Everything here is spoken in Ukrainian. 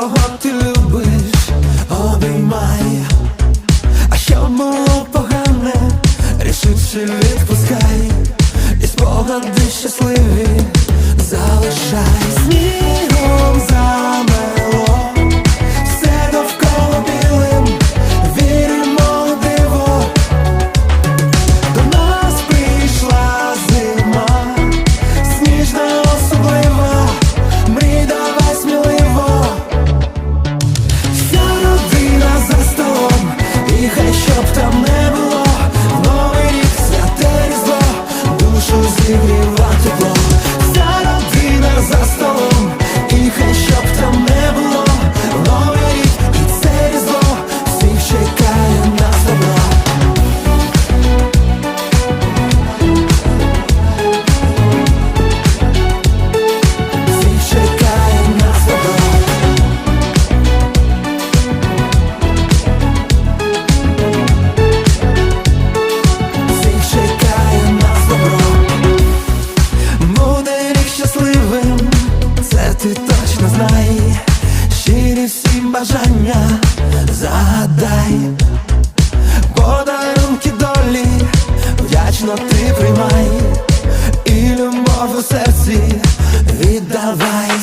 кого ти любиш, обіймай, а що було погане, рішуче відпускай, і спогади щасливі залишай. ты вливаешь ти точно знай, щирі всі бажання задай.